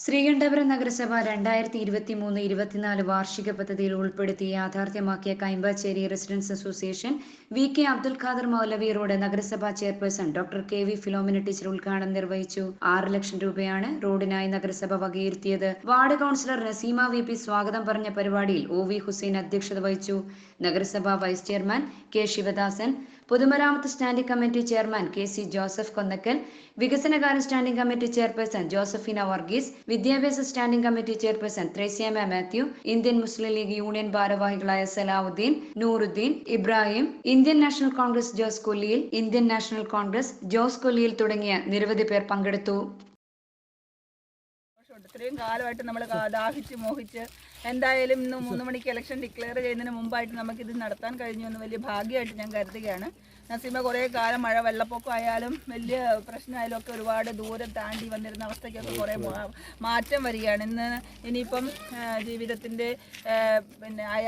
ശ്രീകണ്ഠപുരം നഗരസഭ രണ്ടായിരത്തി ഇരുപത്തി മൂന്ന് ഇരുപത്തിനാല് വാർഷിക പദ്ധതിയിൽ ഉൾപ്പെടുത്തി യാഥാർത്ഥ്യമാക്കിയ Kaimbachery residence association V K Abdul Khader Moulavi road നഗരസഭാ chairperson doctor K V Philomina teacher ഉദ്ഘാടനം നിർവഹിച്ചു. ആറ് ലക്ഷം രൂപയാണ് റോഡിനായി നഗരസഭ വകയിരുത്തിയത്. Ward councillor Naseema V P സ്വാഗതം പറഞ്ഞ പരിപാടിയിൽ ഒ വി ഹുസൈൻ അധ്യക്ഷത വഹിച്ചു. നഗരസഭാ വൈസ് ചെയർമാൻ കെ ശിവദാസൻ പൊതുമരാമത്ത് standing committee chairman K C Joseph Konnakkal വികസനകാര്യ standing committee chairperson Josephina Varghese വിദ്യാഭ്യാസ standing committee chairperson Thresiamma Mathew Indian Muslim League Union ഭാരവാഹികളായ Salahuddin Nooruddeen Ibrahim Indian national Congress Jose Kolliyil Indian national Congress Jose Kolliyil തുടങ്ങിയ നിരവധി പേർ പങ്കെടുത്തു. ഇത്രയും കാലമായിട്ട് നമ്മൾ ദാഹിച്ച് മോഹിച്ച് എന്തായാലും ഇന്ന് മൂന്ന് മണിക്ക് ഇലക്ഷൻ ഡിക്ലെയർ ചെയ്യുന്നതിന് മുമ്പായിട്ട് നമുക്കിത് നടത്താൻ കഴിഞ്ഞു എന്ന് വലിയ ഭാഗ്യമായിട്ട് ഞാൻ കരുതുകയാണ്. നസീമ കുറേ കാലം മഴ വെള്ളപ്പൊക്കം ആയാലും വലിയ പ്രശ്നമായാലും ഒക്കെ ഒരുപാട് ദൂരം താണ്ടി വന്നിരുന്ന അവസ്ഥയ്ക്കൊക്കെ കുറേ മാറ്റം വരികയാണ്. ഇന്ന് ഇനിയിപ്പം ജീവിതത്തിന്റെ പിന്നെ ആയ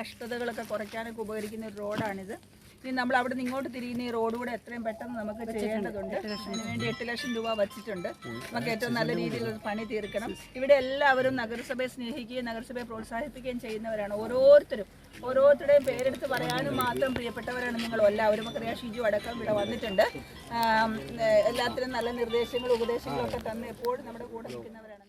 കഷ്ടതകളൊക്കെ കുറയ്ക്കാനൊക്കെ ഉപകരിക്കുന്ന ഒരു റോഡാണിത് ഇനി നമ്മൾ അവിടെ നിന്ന് ഇങ്ങോട്ട് തിരിയുന്ന ഈ റോഡ് കൂടെ എത്രയും പെട്ടെന്ന് നമുക്ക് ചെയ്യേണ്ടതുണ്ട്. അതിനുവേണ്ടി എട്ട് ലക്ഷം രൂപ വച്ചിട്ടുണ്ട്. നമുക്ക് ഏറ്റവും നല്ല രീതിയിൽ ഒരു പണി തീർക്കണം. ഇവിടെ എല്ലാവരും നഗരസഭയെ സ്നേഹിക്കുകയും നഗരസഭയെ പ്രോത്സാഹിപ്പിക്കുകയും ചെയ്യുന്നവരാണ്. ഓരോരുത്തരും ഓരോരുത്തരുടെയും പേരെടുത്ത് പറയാനും മാത്രം പ്രിയപ്പെട്ടവരാണ് നിങ്ങൾ എല്ലാവരും അറിയാം ഷിജു അടക്കം ഇവിടെ വന്നിട്ടുണ്ട്. എല്ലാത്തിനും നല്ല നിർദ്ദേശങ്ങളും ഉപദേശങ്ങളും ഒക്കെ തന്ന് എപ്പോഴും നമ്മുടെ കൂടെ നിൽക്കുന്നവരാണ്